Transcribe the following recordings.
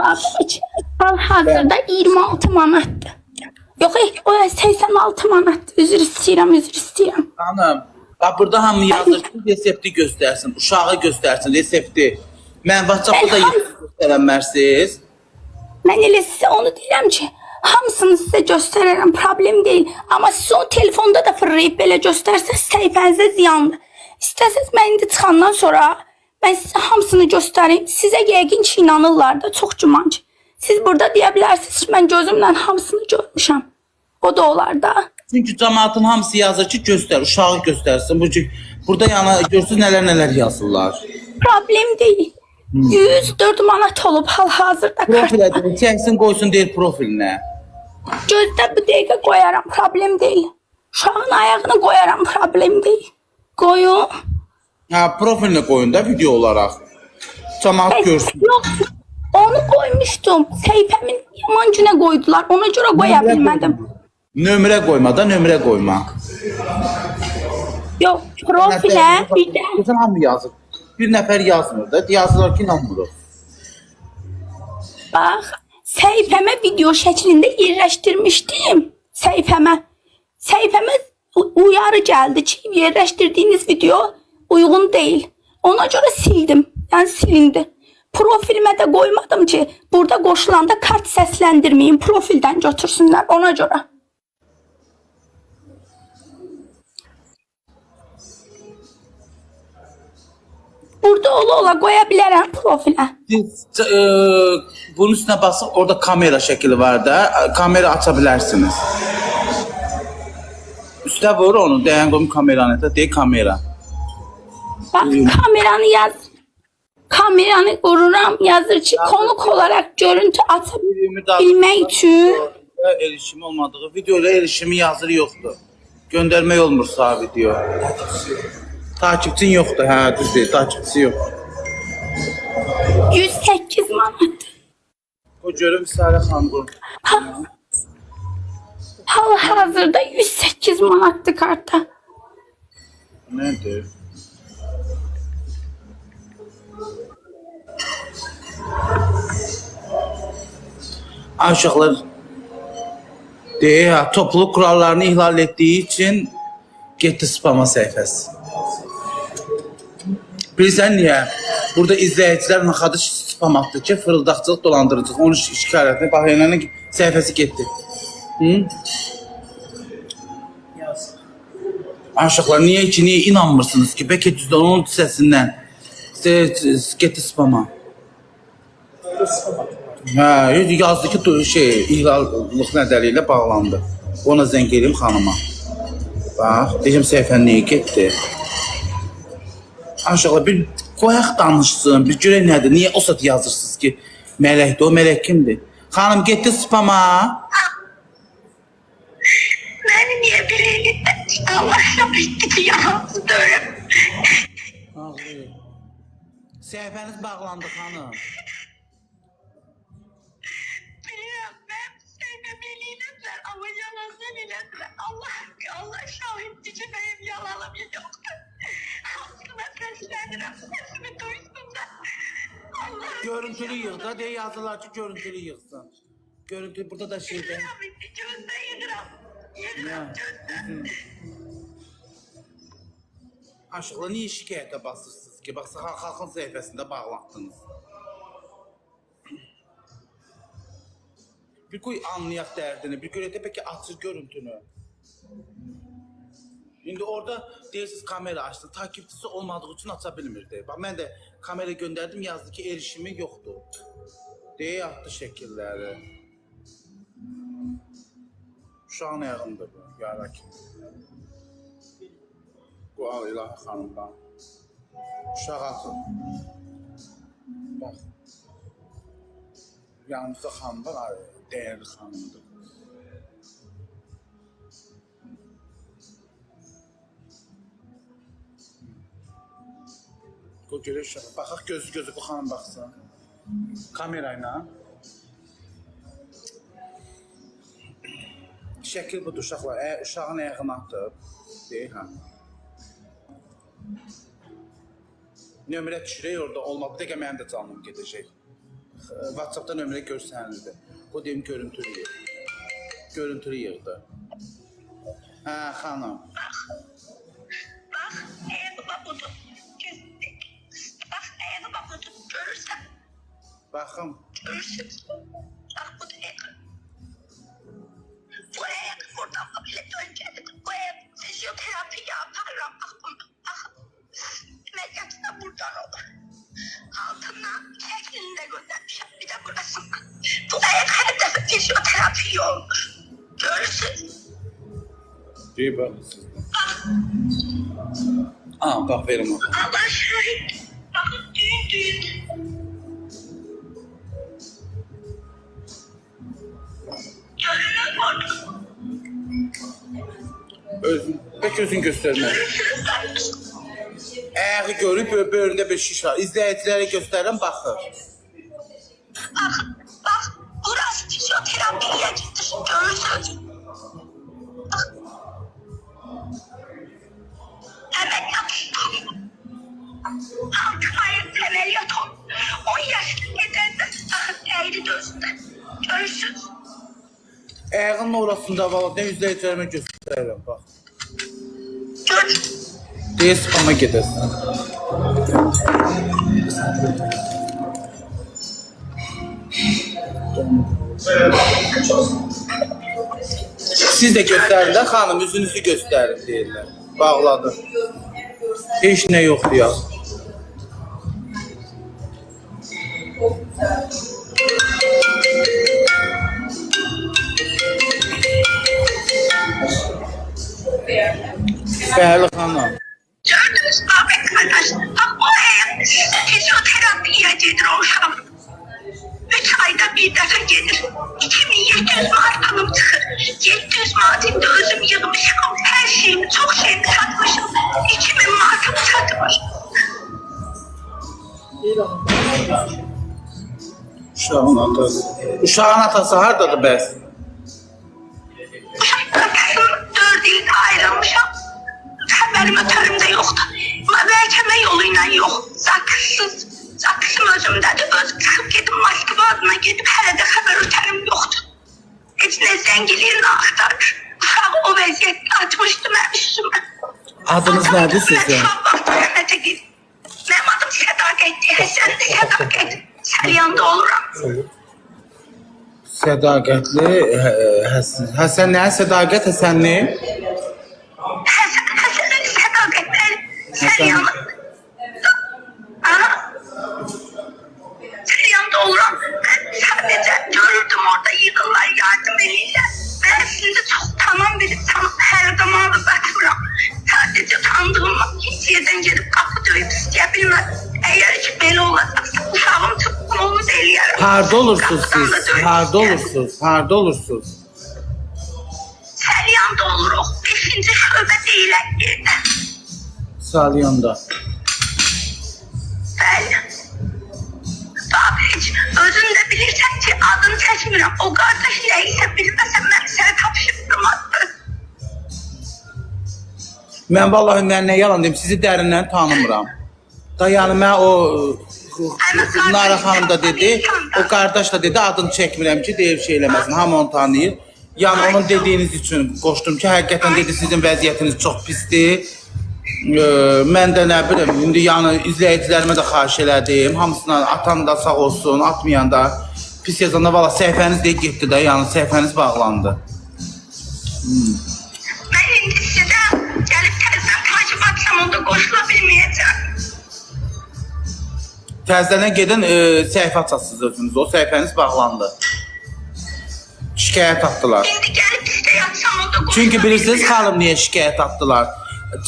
Babiç, hal-hazırda 26 manatdır. Yox, ey, o 86 manatdır. Üzr istəyirəm, üzr istəyirəm. Hanım, bax burada hamı yazır ki, resepti göstərsin, uşağı göstərsin, resepti. Mən WhatsApp-da da göstərənmərsiz. Mən elə sizə onu deyirəm ki, hamısını sizə göstərərəm, problem deyil. Amma siz onu telefonda da fırlayıb belə göstərsəz səhifənizə ziyandır. İstəsəz mən indi çıxandan sonra mən sizə hamısını göstərim. Sizə yəqin ki, inanırlar da, çox güman ki. Siz burada deyə bilərsiniz ki, mən gözümlə hamısını görmüşəm. O da olar da. Çünki cəmaatın hamısı yazır ki, göstər, uşağı göstərsin. Bu ki, burada yana görsüz nələr nələr yazırlar. Problem deyil. 104 manat olub hal-hazırda kart. Profilə deyir, çəksin, qoysun deyir profilinə. Gözdə bu dəqiqə qoyaram, problem deyil. Uşağın ayağını qoyaram, problem deyil. Qoyun. Ha, profilinə qoyun da video olaraq. Cəmaat görsün. Yox, onu qoymuşdum. Səhifəmin yaman günə qoydular. Ona görə qoya bilmədim. Nömrə qoyma da, nömrə qoyma. Yox, profilə bir də Geçen hamı yazır. Bir nəfər yazmır da, yazırlar ki, inanmırıq. bax, səhifəmə video şəklində yerləşdirmişdim. Səhifəmə. Səhifəmə u- uyarı gəldi ki, yerləşdirdiyiniz video uyğun deyil. Ona görə sildim. Yəni silindi. Profilimə də qoymadım ki, burada qoşulanda kart səsləndirməyin, profildən götürsünlər ona görə. Burada ola ola qoya bilərəm profilə. Siz e, bunun üstünə basıb orada kamera şəkli var da, kamera aça bilərsiniz. Üstə vur onu, qoyum kameranı da, deyir kamera. Bak kameranı yaz. Kameranı vururam yazır konuk olarak görüntü atabilmek için. erişimi olmadığı videoyla erişimi yazır yoxdur. Göndərmək olmur sağ video. Takipçin yoxdur, hə, düz deyil, takipçisi yox. 108 manat. Sərə xanım bu. Hal hazırda 108 manattı karta. Nədir? Ay uşaqlar, deyə ya, topluluk kurallarını ihlal etdiyi üçün getdi spama səhifəsi. Bilirsən niyə? Burada izləyicilər naxadı spam atdı ki, fırıldaqçılıq, dolandırıcılıq, onun şikayətini, bax, yəni səhifəsi getdi. Hı? Aşıqlar niyə ki, niyə inanmırsınız ki? Bəlkə düzdən onun hissəsindən siz getdi spama. Yazdı ki, du- şey, ihlallıq nədəri ilə bağlandı. Ona zəng edeyim xanıma. Bax, deyim səhifən niyə getdi? Aşıqlar bir qoyaq danışsın, bir görək nədir? Niyə o saat yazırsınız ki, mələkdir, o mələk kimdir? Xanım getdi spama. Beni niye birlikte Allah'ım gitti yansıtıyorum. Ağlayır. Səhifəniz bağlandı xanım. Biliyorum ben sevmemeliler ama iletler. Allah, Allah şahitçi benim yalanım yoktu. Aslına seslenirim sesimi duysunlar. Allah Görüntülü yığ da deyə yazırlar ki, görüntülü yığsın. Görüntü burada da bitti gözde. Yedirim Ya. gözde. Aşıqla niyə şikayətə basırsınız ki? Bax, xal- xalqın səhifəsində bağlatdınız. Bir qoy anlayaq dərdini, bir görək də bəlkə açır görüntünü. İndi orada deyirsiniz kamera açdı, takipçisi olmadığı üçün aça bilmirdi. Bax mən də kamera göndərdim, yazdı ki, erişimi yoxdur. Deyə atdı şəkilləri. Uşağın ayağındır bu, yara kimi. Bu al ilahi xanımdan. Uşaq atın. Bax. Yanımızda xanım var, ay, dəyərli xanımdır. Bu uşağa. Baxaq gözü gözü bu xanım baxsın. Kamerayla. Şəkil budur uşaqlar. Ə, uşağın ayağını atıb. Deyək hə. Nömrə düşürək orada olma. Bir dəqiqə mənim də canım gedəcək. WhatsApp-da nömrə görsənildi. Deyim görüntülü. Görüntülü yığdı. Hə, xanım. Bak buldum. Kestik. Bak ayakkabı buldum. Görürsen Baxım. görürsün. Olur. Görürsün. Deyib bax sizdən. Aa, bax verim onu. Allah şahit. Bakın düğün düğün. Görünür orada. Özün, bəlkə özün göstərmə. Görürsünüz. Ayağı görüb bö- böyründə bir şiş var. İzləyicilərə göstərin, baxın. Bakın Ayağının orasında var, nə izləyicilərimə göstərirəm, bax. Görürsünüz. Deyə spama gedəsən. Siz də göstərin də xanım, üzünüzü göstərin deyirlər. Bağladı. Heç nə yoxdur ya. Bəli xanım. Gördünüz mü arkadaş? Bak o ev fizyoterapiye gelir uşaq. Üç ayda bir dəfə gedir. 2700 manat alım çıxır. 700 manatım da özüm yığmışım. Her şeyimi, çok şeyimi satmışım. 2000 manatımı satmışım. Uşağın atası. Uşağın atası hardadır bəs? Zəngiliyin axtarır. Uşaq o vəziyyətdə açmışdı mənim üstümə. Adınız nədir sizin? Mən rəhmətə gedib. Mənim adım Sədaqətdir. Həsən də Sədaqət. Səliyanda oluram. Sədaqətli Hə- Həsən. Həsən nə? Sədaqət Həsənli? Həsən, Həsən Sədaqətlər. Səliyanda. Aha. Harda olursunuz siz? Harda olursunuz? Harda olursunuz? Səliyanda oluruq. Beşinci şöbə deyilən yerdə. Salyanda. Bəli. Babi heç özün də bilirsən ki, adını çəkmirəm. O qardaş nə isə bilməsən mən sənə tapşırdım adı. Mən vallahi nə yalan deyim, sizi dərindən tanımıram. Da yəni mən o Nara xanım da dedi, o qardaş da dedi, adını çəkmirəm ki, deyir şey eləməsin. Hamı onu tanıyır. Yəni onun dediyiniz üçün qoşdum ki, həqiqətən dedi sizin vəziyyətiniz çox pisdir. Ee, mən də nə bilim, indi yəni izləyicilərimə də xahiş elədim. Hamısına atan da sağ olsun, atmayan da. Pis yazanda valla səhifəniz də getdi də, yəni səhifəniz bağlandı. Mən indi sizə gəlib təzdən takip atsam onda qoşula bilməyəcəm. Təzədən gedin e, səhifə açasınız özünüz. O səhifəniz bağlandı. Şikayət atdılar. İndi gəlib istə yatsam onda qoşula Çünki bilirsiniz xanım niyə şikayət atdılar?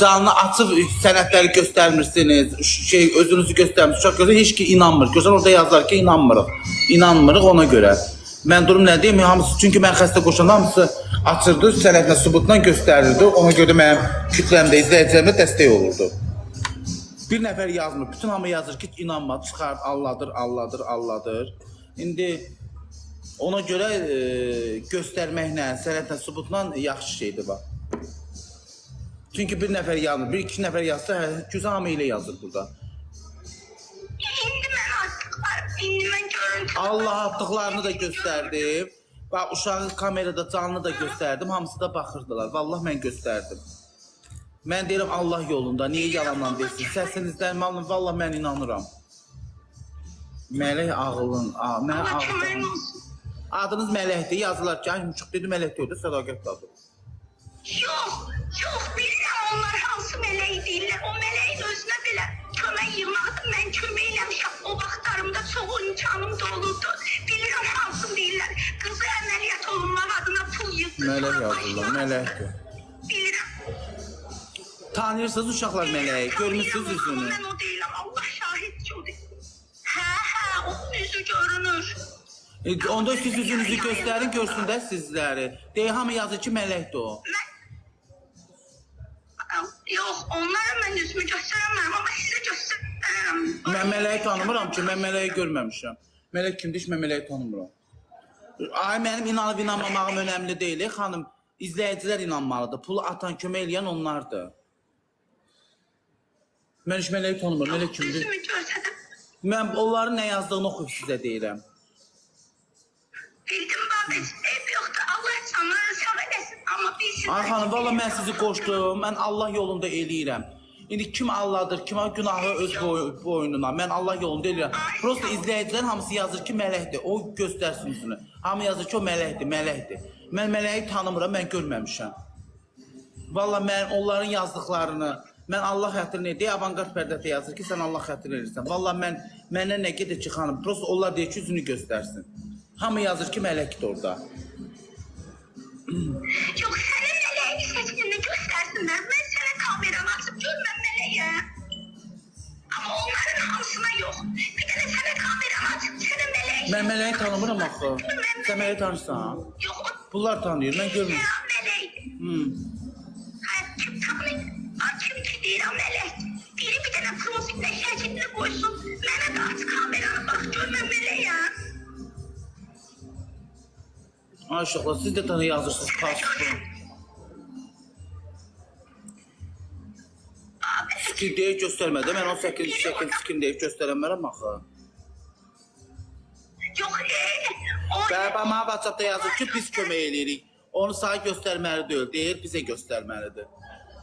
Canlı açıb sənədləri göstərmirsiniz, şey özünüzü göstərmirsiniz. Çox gözəl heç ki inanmır. Gözəl orada yazar ki inanmırıq. İnanmırıq ona görə. Mən durum nə deyim? Hamısı çünki mən xəstə qoşanda hamısı açırdı, sənədlə sübutla göstərirdi. Ona görə mənim kütləmdə izləyicilərimə dəstək olurdu. Bir nəfər yazmır. Bütün hamı yazır ki, inanma, çıxart, Allahdır, Allahdır, Allahdır. İndi ona görə e, göstərməklə, sənədlə, sübutla yaxşı şeydir bax. Çünki bir nəfər yazmır, bir iki nəfər yazsa, hə, güzel hamı elə yazır burada. İndi mən artıq var. İndi mən görüntü. Allah atdıqlarını da göstərdim. Bax uşağı kamerada canlı da göstərdim. Hamısı da baxırdılar. Vallahi mən göstərdim. Mən deyirəm Allah yolunda. Niyə yalandan deyirsən? Səsinizdən malım vallahi mən inanıram. Mələk ağılın, a, köməyin ağılın. Adınız Mələkdir. Yazılar ki, ay yumşaq dedi Mələk deyildi, sədaqət adı. Yox, yox bilirəm onlar hansı mələk deyirlər. O mələyin özünə belə kömək yığmaqda mən kömək eləmişəm. O vaxtlarımda çox imkanım da olurdu. Bilirəm hansı deyirlər. Qızı əməliyyat olunmaq adına pul yığdı. Mələk yazırlar, Mələkdir. Bilirəm. Tanıyırsınız uşaqlar Mələyi, görmüsünüz Tanıyıram, üzünü. Amma mən o deyiləm. Allah şahid ki o deyil. Hə, hə, onun üzü görünür. E, Onda siz üzünüzü göstərin, görsünlər sizləri. Deyə hamı yazır ki, Mələkdir o. Mən Yox, onlara mən üzümü göstərəməm, amma sizə göstərərəm. Mən mələyi tanımıram ki, mən mələyi görməmişəm. Mələk kimdir ki, mən mələyi tanımıram. Ay mənim inanıb inanmamağım önəmli deyil, ey xanım. İzləyicilər inanmalıdır. Pulu atan, kömək eləyən onlardır. Mən heç mələyi tanımıram. Mələk kimdir? Üzümü göstərəm. Mən onların nə yazdığını oxuyub sizə deyirəm. Bildim bax, ev yoxdur. Allah canları sağ eləsin. Amma bilsin. Ay xanım, valla mən sizi qoşdum. Mən Allah yolunda eləyirəm. İndi kim Allahdır, kimə günahı öz boy boynuna. Mən Allah yolunda eləyirəm. Prosta izləyicilər hamısı yazır ki, mələkdir. O göstərsin üzünü. Hamı yazır ki, o mələkdir, mələkdir. Mən mələyi tanımıram, mən görməmişəm. Valla mən onların yazdıqlarını, mən Allah xətrini deyə avangard pərdədə yazır ki, sən Allah xətrini edirsən. Valla mən mənə nə gedir ki, xanım, prosta onlar deyir ki, üzünü göstərsin. Hamı yazır ki, mələkdir orada. Yox, sənin mələyini seçdiyini göstərsinlər. Mən sənə kameranı açıb görməm mələyə. Amma onların hamısına yox. Bir dənə sənə kameranı açıb sənə mələyi... Mən mələyi tanımıram axı. Sən mələyi tanırsan? Yox. Bunlar tanıyır, mən görmürəm. Mələkdir. Hmm. Uşaqlar, siz də tanı yazırsınız, pasiport. Abi, Fikir deyib göstərmədi. Mən 18 şəkil fikir deyib göstərəmərəm axı. yox. Bərabər mənə WhatsApp-da yazır ki, biz kömək eləyirik. Onu sağ göstərməli deyil, deyir bizə göstərməlidir.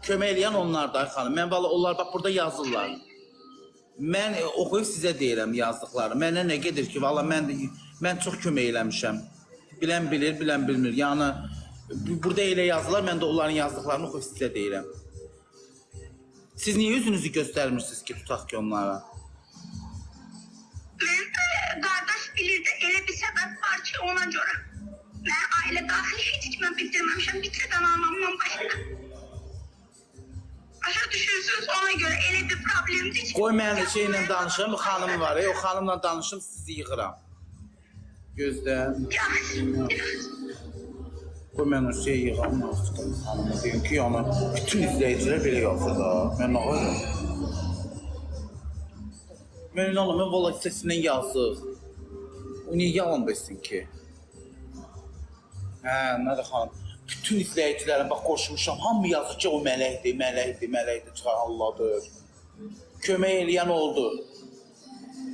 Kömək eləyən onlardır ay xanım. Mən valla onlar bax burada yazırlar. Mən e, oxuyub sizə deyirəm yazdıqları. Mənə nə gedir ki, valla mən mən çox kömək eləmişəm. Bilən bilir, bilən bilmir. Yəni bu- burada elə yazırlar, mən də onların yazdıqlarını oxuyub sizə deyirəm. Siz niyə üzünüzü göstərmirsiniz ki, tutaq ki onlara? Mən e, qardaş bilirdi, elə bir səbəb var ki, ona görə. Mən ailə daxili heç kimə bildirməmişəm, bir tek anamdan başqa. Başa düşürsünüz, ona görə elə bir problemdir ki... Qoy mən şeylə danışım, xanım var, o xanımla danışım, sizi yığıram. Yaxşı, Qoy mən o şey yığam, çıxım xanıma deyim ki, yəni bütün izləyicilər belə yazır da. Mən nə qoyuram? Mən inanmıram, mən valla səsindən yazıq. O niyə yalan desin ki? Hə, nədir xanım? Bütün izləyicilərin bax qoşmuşam, hamı yazır ki, o mələkdir, mələkdir, mələkdir, çıxar Allahdır. Kömək eləyən oldu.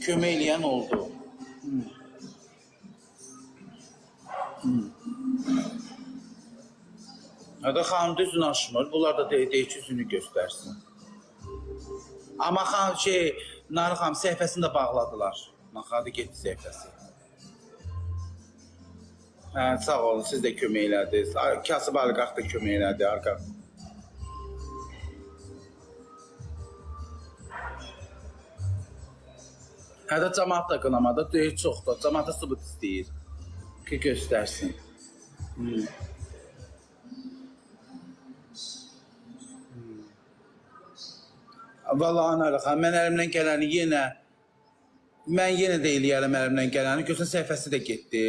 Kömək eləyən oldu. Hədə xanım düzün aşmır. Bunlar da ki, üzünü göstərsin. Amma xan şey, Narı xanım səhifəsini də bağladılar. Naxadı getdi səhifəsi. Hə, sağ olun, siz də kömək elədiniz. Kasıb Alqaq da kömək elədi, arqa. Hədə cəmaat da qınamada deyir çox da. Cəmaata sübut istəyir ki, göstərsin. Hmm. Valla ana xan, mən əlimdən gələni yenə mən yenə də eləyərəm əlimdən gələni. Görsən səhifəsi də getdi.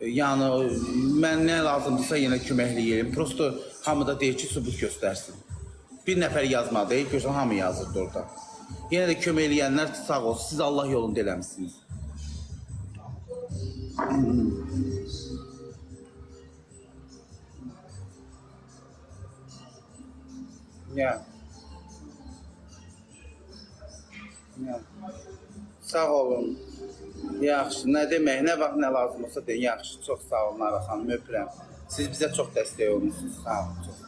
Yəni mən nə lazımdırsa yenə köməkliyəm. Prosto hamı da deyir ki, sübut göstərsin. Bir nəfər yazmadı, görsən hamı yazırdı orada. Yenə də kömək eləyənlər sağ olsun. Siz Allah yolunda eləmisiniz. Ya. Sağ olun. Yaxşı, nə demək, nə vaxt nə lazım olsa deyin. Yaxşı, çox sağ olun Lara xanım, öpürəm. Siz bizə çox dəstək olmusunuz. Sağ olun. Çox.